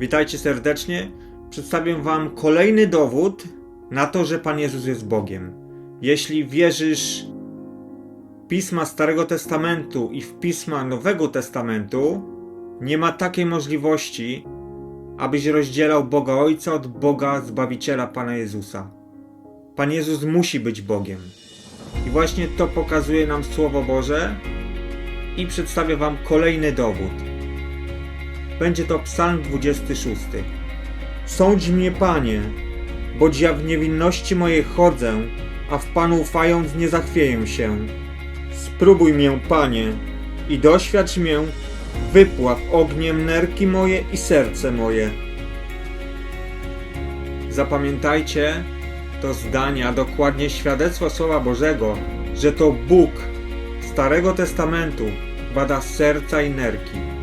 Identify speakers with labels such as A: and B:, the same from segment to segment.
A: Witajcie serdecznie. Przedstawię Wam kolejny dowód na to, że Pan Jezus jest Bogiem. Jeśli wierzysz w pisma Starego Testamentu i w pisma Nowego Testamentu, nie ma takiej możliwości, abyś rozdzielał Boga Ojca od Boga Zbawiciela Pana Jezusa. Pan Jezus musi być Bogiem. I właśnie to pokazuje nam Słowo Boże i przedstawię Wam kolejny dowód. Będzie to Psalm 26. Sądź mnie, Panie, boć ja w niewinności mojej chodzę, a w Panu ufając nie zachwieję się. Spróbuj mię, Panie, i doświadcz mię, wypław ogniem nerki moje i serce moje. Zapamiętajcie to zdanie, a dokładnie świadectwo Słowa Bożego, że to Bóg Starego Testamentu bada serca i nerki.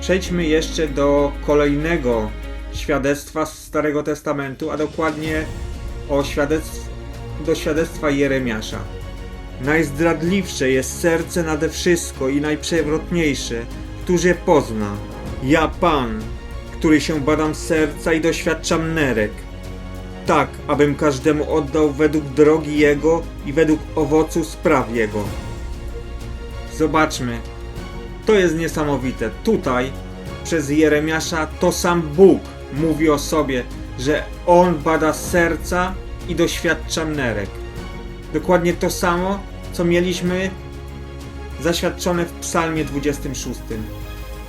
A: Przejdźmy jeszcze do kolejnego świadectwa z Starego Testamentu, a dokładnie o świadectw, do świadectwa Jeremiasza. Najzdradliwsze jest serce nade wszystko i najprzewrotniejsze, któż je pozna. Ja Pan, który się badam serca i doświadczam nerek. Tak, abym każdemu oddał według drogi Jego i według owocu spraw Jego. Zobaczmy, to jest niesamowite. Tutaj przez Jeremiasza to sam Bóg mówi o sobie, że On bada serca i doświadcza nerek. Dokładnie to samo, co mieliśmy zaświadczone w Psalmie 26.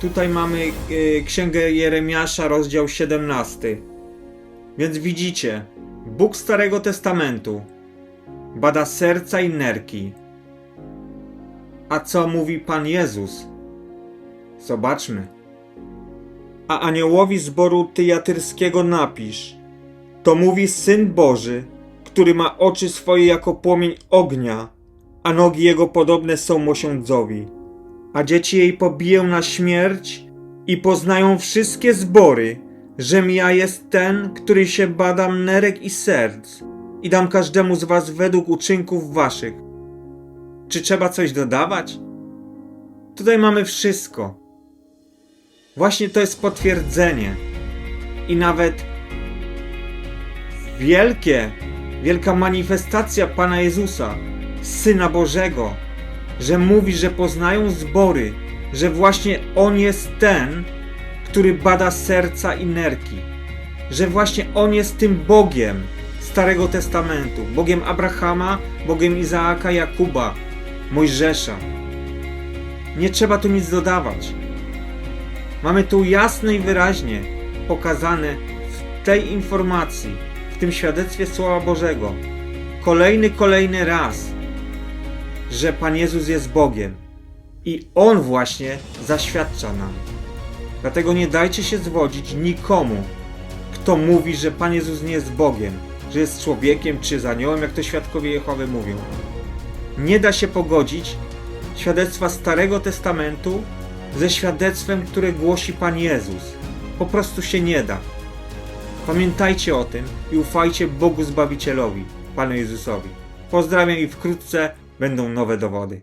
A: Tutaj mamy y, Księgę Jeremiasza, rozdział 17. Więc widzicie, Bóg Starego Testamentu bada serca i nerki. A co mówi Pan Jezus? Zobaczmy. A aniołowi zboru tyjatyrskiego napisz. To mówi Syn Boży, który ma oczy swoje jako płomień ognia, a nogi jego podobne są mosiądzowi. A dzieci jej pobiję na śmierć i poznają wszystkie zbory, żem ja jest ten, który się badam nerek i serc i dam każdemu z was według uczynków waszych. Czy trzeba coś dodawać? Tutaj mamy wszystko. Właśnie to jest potwierdzenie. I nawet wielkie, wielka manifestacja Pana Jezusa, Syna Bożego, że mówi, że poznają zbory, że właśnie On jest ten, który bada serca i nerki, że właśnie On jest tym Bogiem Starego Testamentu, Bogiem Abrahama, Bogiem Izaaka, Jakuba, Mojżesza. Nie trzeba tu nic dodawać. Mamy tu jasno i wyraźnie pokazane w tej informacji, w tym świadectwie Słowa Bożego, kolejny, kolejny raz, że Pan Jezus jest Bogiem i On właśnie zaświadcza nam. Dlatego nie dajcie się zwodzić nikomu, kto mówi, że Pan Jezus nie jest Bogiem, że jest człowiekiem czy z aniołem, jak to świadkowie Jehowy mówią. Nie da się pogodzić świadectwa Starego Testamentu ze świadectwem, które głosi Pan Jezus. Po prostu się nie da. Pamiętajcie o tym i ufajcie Bogu Zbawicielowi, Panu Jezusowi. Pozdrawiam i wkrótce będą nowe dowody.